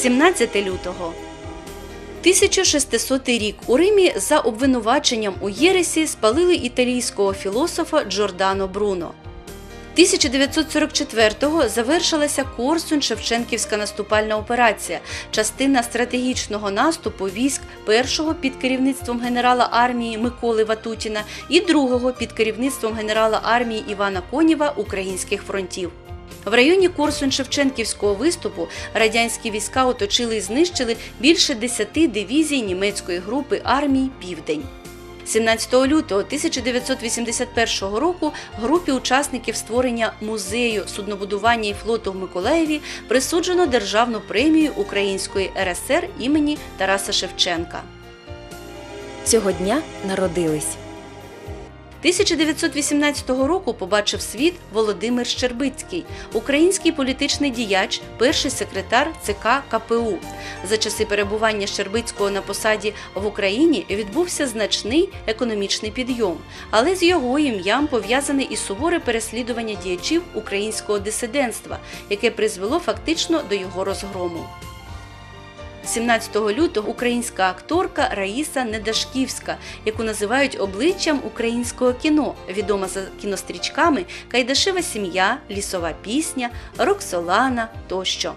17 лютого. 1600 рік у Римі за обвинуваченням у Єресі спалили італійського філософа Джордано Бруно. 1944-го завершилася Корсунь-Шевченківська наступальна операція, частина стратегічного наступу військ першого під керівництвом генерала армії Миколи Ватутіна і другого під керівництвом генерала армії Івана Конєва українських фронтів. В районі Корсунь-Шевченківського виступу радянські війська оточили і знищили більше 10 дивізій німецької групи армій Південь. 17 лютого 1981 року групі учасників створення музею суднобудування і флоту в Миколаєві присуджено державну премію Української РСР імені Тараса Шевченка. Цього дня народились 1918 року побачив світ Володимир Щербицький, український політичний діяч, перший секретар ЦК КПУ. За часи перебування Щербицького на посаді в Україні відбувся значний економічний підйом, але з його ім'ям пов'язане і суворе переслідування діячів українського дисидентства, яке призвело фактично до його розгрому. 17 лютого українська акторка Раїса Недашківська, яку називають обличчям українського кіно, відома за кінострічками Кайдашева сім'я, Лісова пісня, Роксолана тощо.